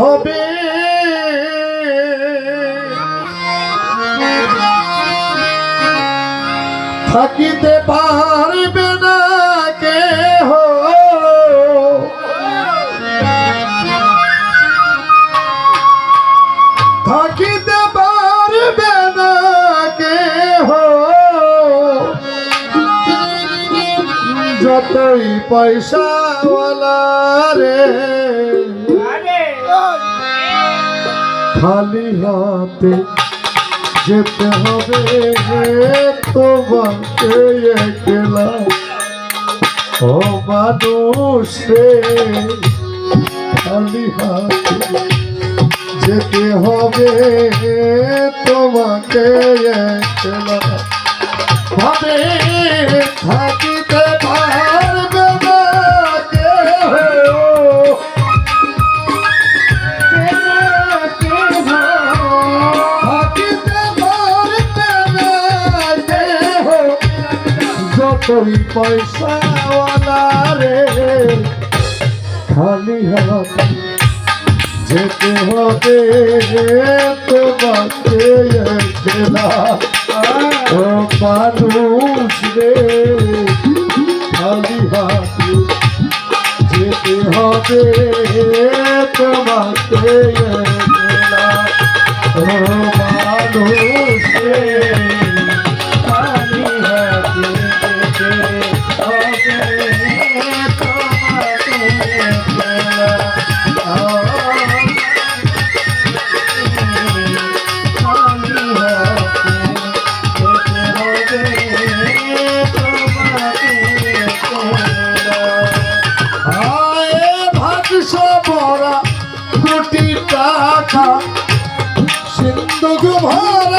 হবে। থাকিতে পারবে না কে হো থাকিতে পারবে না কে হো যতই পয়সাওয়ালা রে খালি হাতে যেতে হবে তোমাকে একলা। ও মানুষ খালি হাতে যেতে হবে তোমাকে একলা। যতই পয়সাওয়ালা রে। খালি হাত যেতে হবে তোমাকে একলা ও মানুষ রে, খালি হাতে যেতে হবে তোমাকে একলা ও মানুষ রে। কোটি সিন্ধু ভরা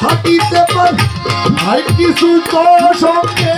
থাকিতে পার আর কিছু তো সঙ্গে।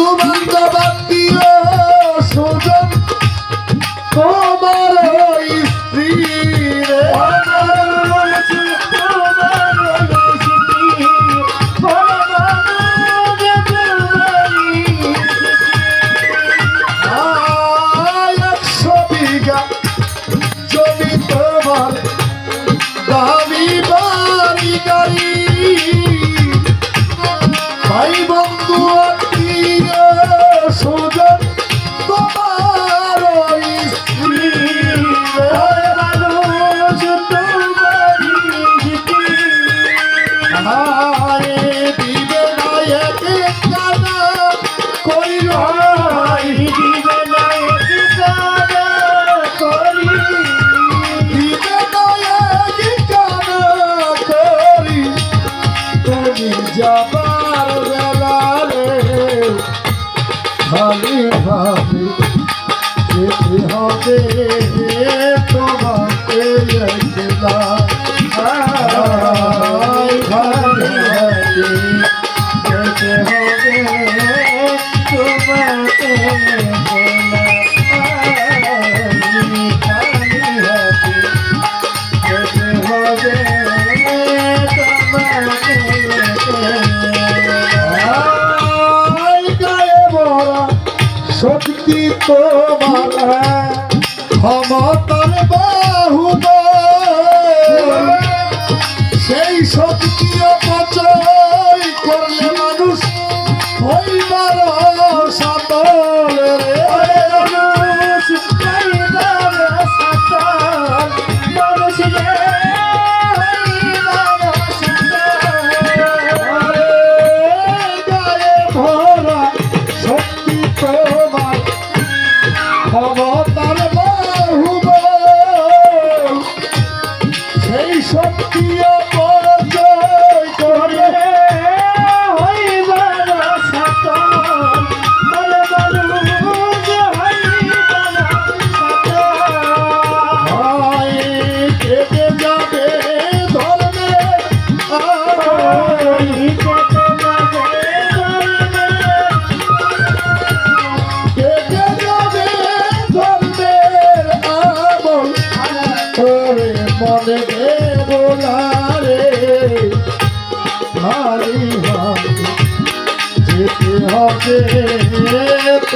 তোমার জবাব দিও সুজন। তোমার যাবার বেলা রে। ভাবি ভাবি যেতে হবে তোমাকে গেলা ভাবি ভাবি যেতে হবে তোমার তোমার ক্ষমতার বাহু সেই শক্তি অপচয়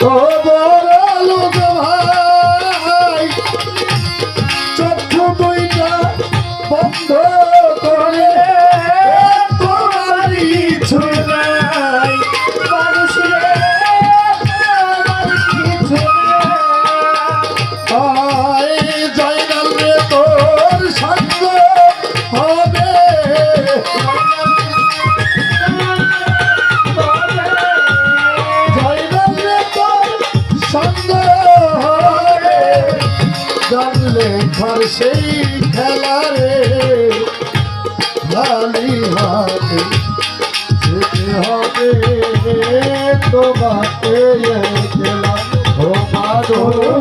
তবু ঘর সেই খেলা রে। লালি হাতে যেতে হবে তোমাকে খেলা ও পারো রে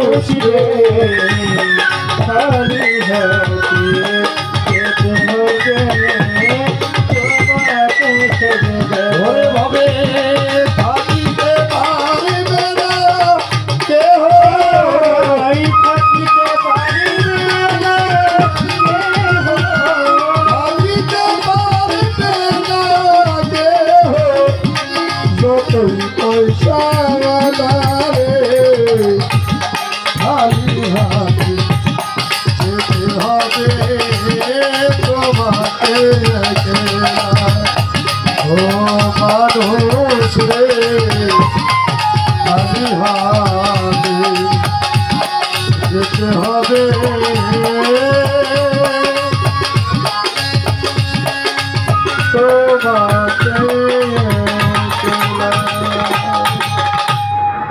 Oh.